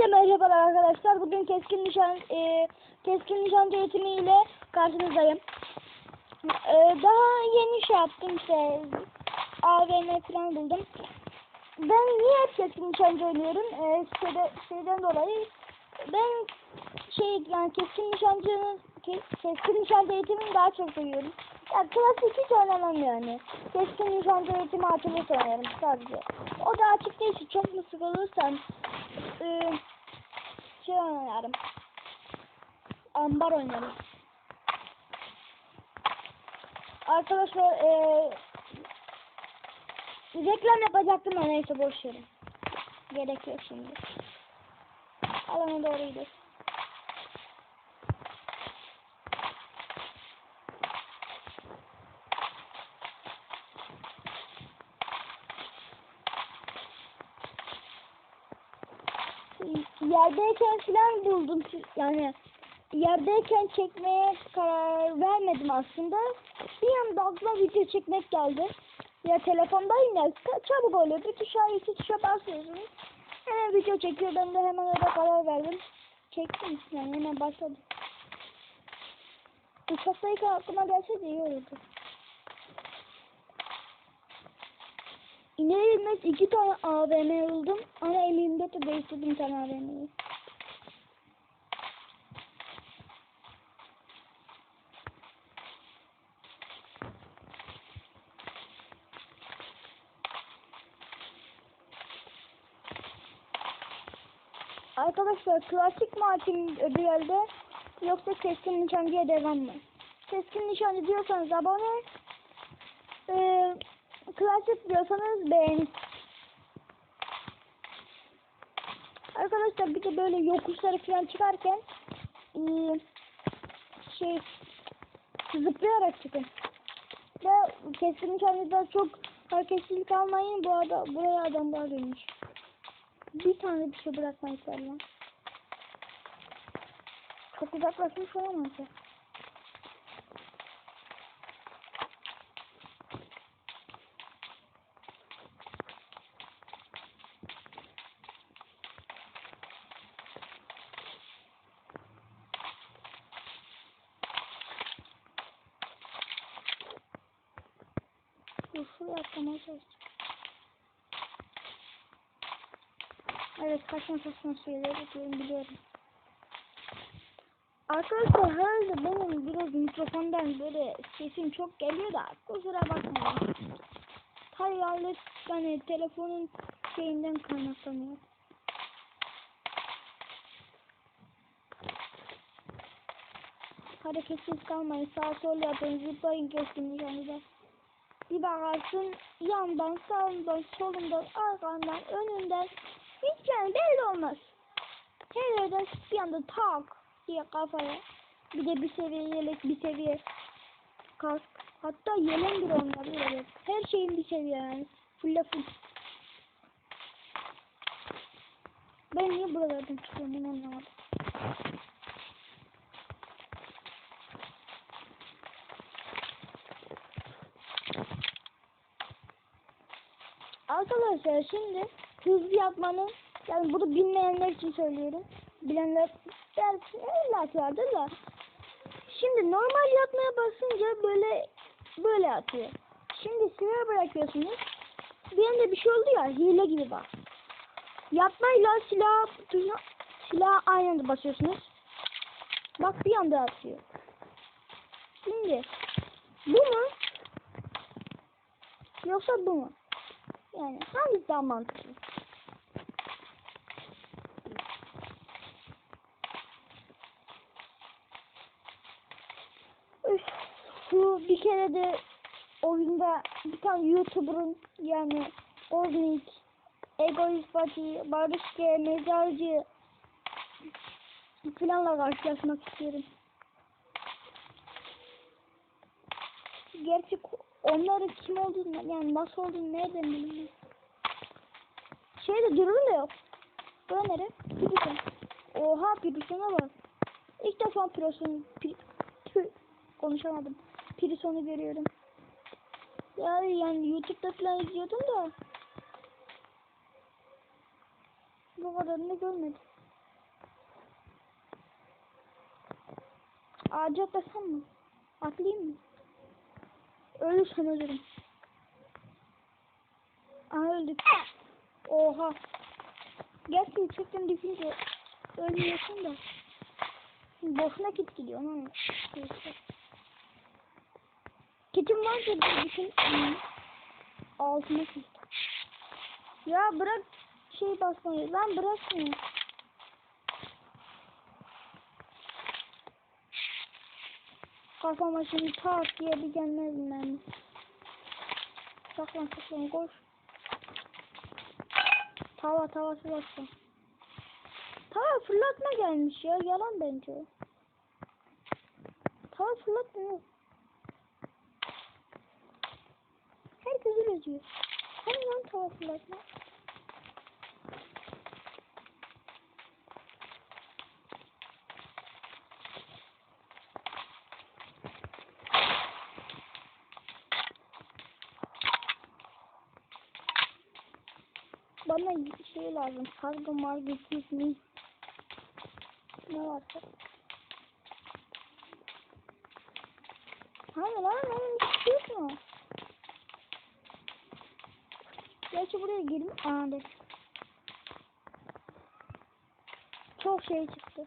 Hepinize merhabalar arkadaşlar. Bugün keskin nişan e, keskin nişancı eğitimiyle karşınızdayım. E, daha yeni şey yaptım işte AVM falan buldum. Ben niye hep keskin nişancı oynuyorum? E, şeyde, şeyden dolayı ben şey yani keskin nişancının ke- keskin nişancı eğitimini daha çok seviyorum. Ya klasik hiç oynamam yani. Keskin nişancı eğitimi açılırsa oynarım sadece. O da açık değilse çok mu sıkılırsam e, şey oynarım. Ambar oynarım. Arkadaşlar e, reklam yapacaktım ama neyse boş verin. Gerek yok şimdi. Alana doğru gidiyoruz. Yerdeyken falan buldum. Yani yerdeyken çekmeye karar vermedim aslında. Bir anda aklıma video çekmek geldi. Ya telefondayım ya çabuk oluyor. Bir tuşa iki tuşa basıyorsunuz. Hemen video çekiyor. Ben de hemen öyle karar verdim. Çektim yani hemen başladım. Uçaktayken aklıma gelse de iyi olurdu. İner inmez iki tane AVM buldum ama elimde de değiştirdim tane AVM'yi. Arkadaşlar klasik mi açayım öbür elde yoksa keskin nişancıya devam mı? Keskin nişancı diyorsanız abone, ee, klasik diyorsanız beğenin. Arkadaşlar bir de böyle yokuşları falan çıkarken ee, şey zıplayarak çıkın. Ve keskin nişancıda çok hareketlilik almayın. Bu arada buraya adamlar dönmüş. Bir tane bir şey bırakmayacaklar lan. Çok uzaklaşmış olamaz Dur şuraya atlamaya çalışacağım. Evet kaçma saçma şeyler yapıyorum biliyorum. Arkadaşlar herhalde benim biraz mikrofondan böyle sesim çok geliyor da kusura bakmayın. Hayır yani telefonun şeyinden kaynaklanıyor. Hareketsiz kalmayın sağ sol yapın zıplayın kesin yani bir bakarsın yandan, sağından, solundan, arkandan, önünden hiç yani belli olmaz. Her yerden bir anda tak diye kafaya. Bir de bir seviye yelek, bir seviye kask. Hatta yelen bile olmadı evet. Her şeyin bir seviye yani. Full full. Ben niye buralardan çıkıyorum bunu anlamadım. Arkadaşlar şimdi hızlı yapmanın yani bunu bilmeyenler için söylüyorum. Bilenler belki illaki vardır da. Şimdi normal yapmaya basınca böyle böyle atıyor. Şimdi silah bırakıyorsunuz. Bir anda bir şey oldu ya hile gibi bak. Yapmayla silah tuşuna silah aynı anda basıyorsunuz. Bak bir anda atıyor. Şimdi bu mu? Yoksa bu mu? Yani hangisi daha şu bir kere de oyunda bir tane YouTuber'ın yani Oznik, Egoist Bati, Barış G, Mezarcı filanla karşılaşmak istiyorum. Gerçi Onların kim olduğunu yani nasıl olduğunu nereden bilmiyorum. Şeyde durum da yok. Bura nere? Pirişan. Oha Pirişan'a bak. İlk defa Pirişan'ı pir, pir, konuşamadım. Pirişan'ı görüyorum. Ya yani YouTube'da falan izliyordum da bu kadarını görmedim. Ağaca atlasam mı? Atlayayım mı? Ölürsem ölürüm. Aa öldük. Oha. Gerçekten düşünce ölmüyorsun da. Boşuna kit gidiyor. Neyse. Kitim varsa düşün. Altına kit. Ya bırak şey basmayı. Lan bırakmıyor. Kafama şimdi tak diye bir gelmezdim ben. Saklan saklan koş. Tava tavası basın. Tava fırlatma gelmiş ya. Yalan bence. Tava fırlatma yok. Herkes öyle diyor. Hani lan tava fırlatma? Bana şey lazım. Kargo margo mi? Ne varsa. Hani lan lan istiyorsun mu? Gerçi buraya girdim. Aa de. Çok şey çıktı.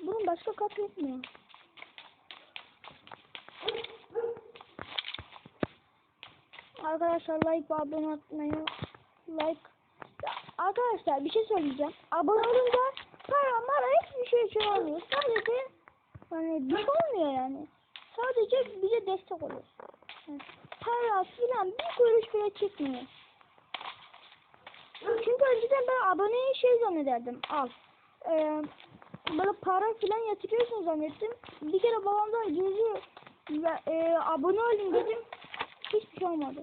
Bunun başka kapı yok mu? Arkadaşlar like ve abone olmayı like Arkadaşlar bir şey söyleyeceğim. Abone olunca para mara hiçbir şey olmuyor. Sadece hani bir şey olmuyor yani. Sadece bize destek oluyor. Yani para filan bir kuruş bile çıkmıyor. Çünkü önceden ben aboneyi şey zannederdim. Al. Ee, böyle para filan yatırıyorsun zannettim. Bir kere babamdan gizli e, abone olayım dedim. Hiçbir şey olmadı.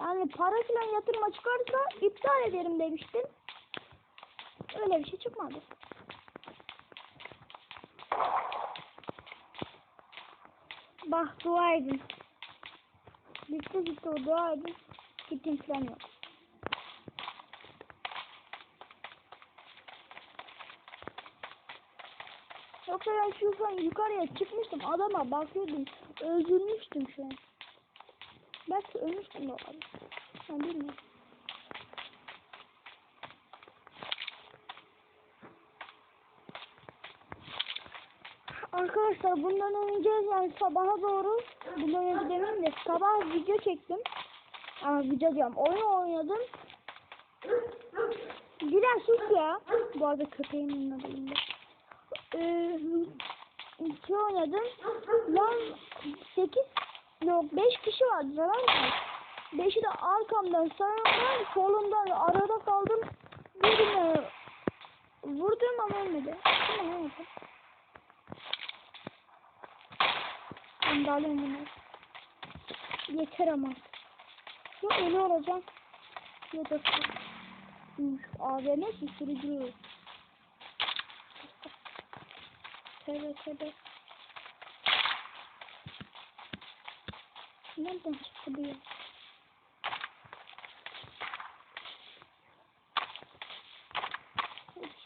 Yani para filan yatırma çıkarsa iptal ederim demiştim. Öyle bir şey çıkmadı. Bak dua edin. Bitti bitti o dua edin. Gittim filan yok. Yoksa ben şu an yukarıya çıkmıştım. Adama bakıyordum. Öldürmüştüm şu an. Belki ölmüştüm de olabilir. Ben bilmiyorum. Arkadaşlar bundan önce yani sabaha doğru bundan önce demeyeyim de sabah video çektim. Ama video diyorum oyun oynadım. Gülen sus ya. Bu arada köpeğimin adıyım şey oynadım. Lan 8 yok 5 kişi vardı tamam mı? Beşi de arkamdan sağımdan solumdan arada kaldım. Birini vurdum ama ölmedi. Mi? Evet. Ben de alayım bunu. Yeter ama. Şu ölü olacağım. Yeter. AVM susturucu. Tövbe tövbe. Nereden çıktı bu ya?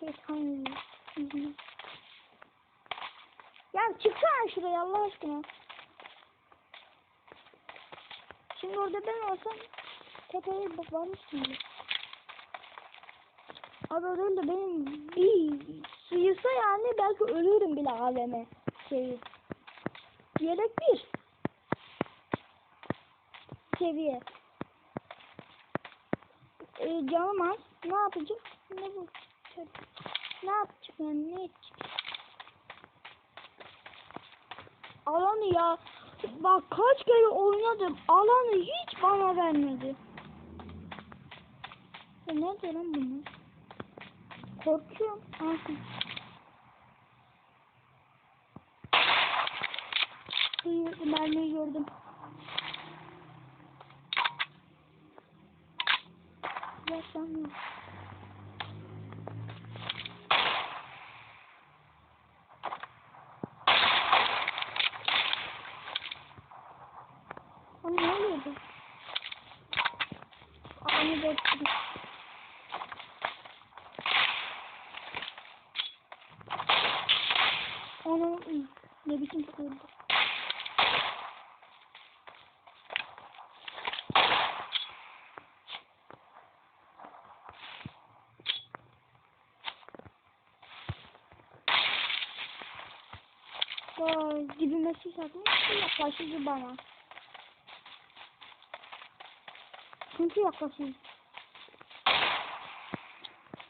Şeytan. Ya çıksana şuraya Allah aşkına. Şimdi orada ben olsam tepeye bile. Abi de benim bir sıyırsa yani belki ölürüm bile AVM şeyi. Yelek bir. Seviye. Ee, canım az. Ne yapacak? Ne bu? Ne yapacak yani? Ne? Alanı ya. Bak kaç kere oynadım. Alanı hiç bana vermedi. Ya nerede lan bunu? Korkuyorum. Hayır, mermiyi gördüm. Yaşamıyor. Dibime sis atmış. Yaklaşıcı bana. Çünkü yaklaşıyor.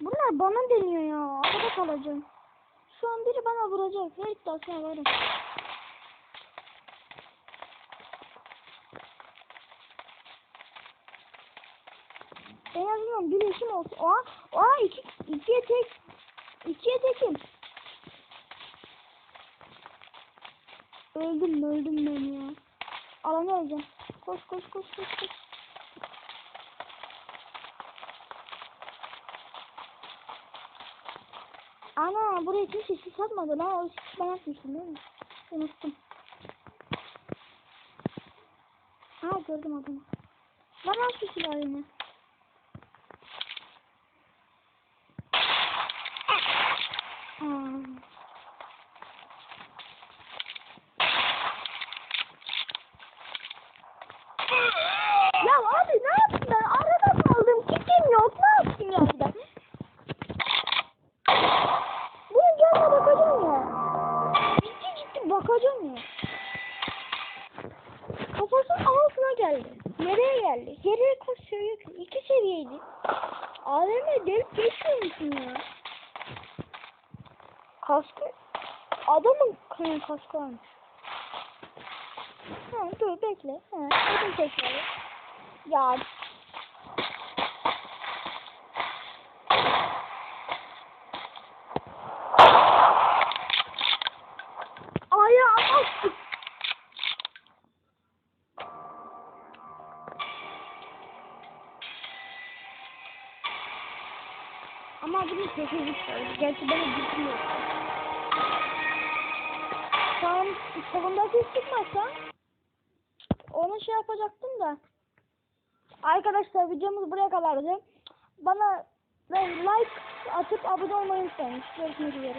Bunlar bana deniyor ya. Arkada kalacağım. Şu an biri bana vuracak. Her iddiasına varım. En azından bir işim olsun. Aa, aa iki, ikiye tek. İkiye tekim. Öldüm öldüm ben ya. Alanı öleceğim. Koş koş koş koş koş. Ana buraya kimse sis satmadı lan. O sis bana atmıştın değil mi? Unuttum. Ha gördüm adamı. At şu silahı yine. Hmm. Ya abi ne yaptın ben? Arada kaldım. Kitim yok. Ne yaptın ya bir de? Bunun canına bakacağım ya. Ciddi ciddi bakacağım ya. Kafasının altına geldi. Nereye geldi? Geriye kaç seviye? İki seviyeydi. AVM delip geçmiyor musun ya? Kaskı adamın kan kaskı varmış. Ha, dur bekle. Ha, dedim tekrar. Ya. Ayağım attı. Ama bunu sekiz istiyoruz. Gerçi beni gitmiyor. Tam kolundaki çıkmazsa onu şey yapacaktım da. Arkadaşlar videomuz buraya kadardı. Bana like atıp abone olmayı unutmayın. Görüşmek üzere.